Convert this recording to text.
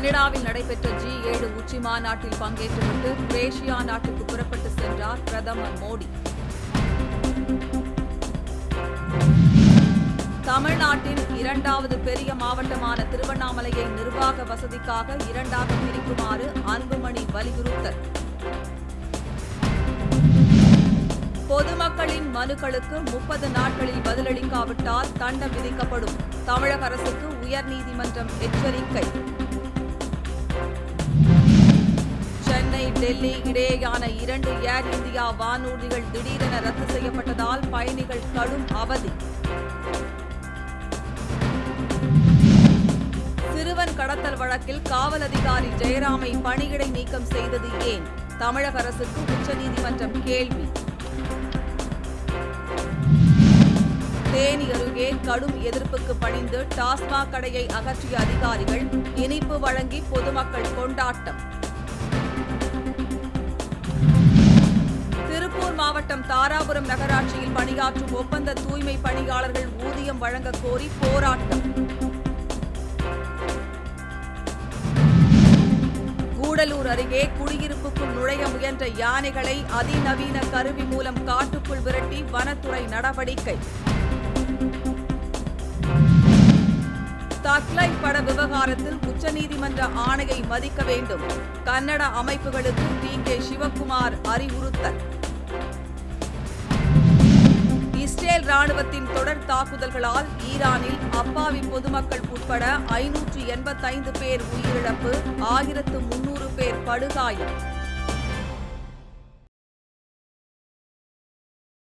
கனடாவில் நடைபெற்ற ஜி ஏழு உச்சி மாநாட்டில் பங்கேற்றுவிட்டு குரேஷியா நாட்டுக்கு புறப்பட்டு சென்றார் பிரதமர் மோடி. தமிழ்நாட்டின் இரண்டாவது பெரிய மாவட்டமான திருவண்ணாமலையை நிர்வாக வசதிக்காக இரண்டாக பிரிக்குமாறு அன்புமணி வலியுறுத்தல். பொதுமக்களின் மனுக்களுக்கு முப்பது நாட்களில் பதிலளிக்காவிட்டால் தண்டம் விதிக்கப்படும். தமிழக அரசுக்கு உயர்நீதிமன்றம் எச்சரிக்கை. டெல்லி இடையேயான இரண்டு ஏர் இந்தியா வானூர்திகள் திடீரென ரத்து செய்யப்பட்டதால் பயணிகள் கடும் அவதி. சிறுவன் கடத்தல் வழக்கில் காவல் அதிகாரி ஜெயராமை பணியிடை நீக்கம் செய்தது ஏன்? தமிழக அரசுக்கு உச்சநீதிமன்றம் கேள்வி. தேனி அருகே கடும் எதிர்ப்புக்கு பணிந்து டாஸ்மாக் கடையை அகற்றிய அதிகாரிகள் இனிப்பு வழங்கி பொதுமக்கள் கொண்டாட்டம். மாவட்டம் தாராபுரம் நகராட்சியில் பணியாற்றும் ஒப்பந்த தூய்மை பணியாளர்கள் ஊதியம் வழங்க கோரி போராட்டம். கூடலூர் அருகே குடியிருப்புக்குள் நுழைய முயன்ற யானைகளை அதிநவீன கருவி மூலம் காட்டுக்குள் விரட்டி வனத்துறை நடவடிக்கை. தக்லை பட விவகாரத்தில் உச்சநீதிமன்ற ஆணையை மதிக்க வேண்டும். கன்னட அமைப்புகளுக்கு டி. கே. சிவக்குமார் அறிவுறுத்தல். இஸ்ரேல் ராணுவத்தின் தொடர் தாக்குதல்களால் ஈரானில் அப்பாவி பொதுமக்கள் உட்பட ஐநூற்று எண்பத்தைந்து பேர் உயிரிழப்பு ஆயிரத்து முன்னூறு பேர் படுகாயம்.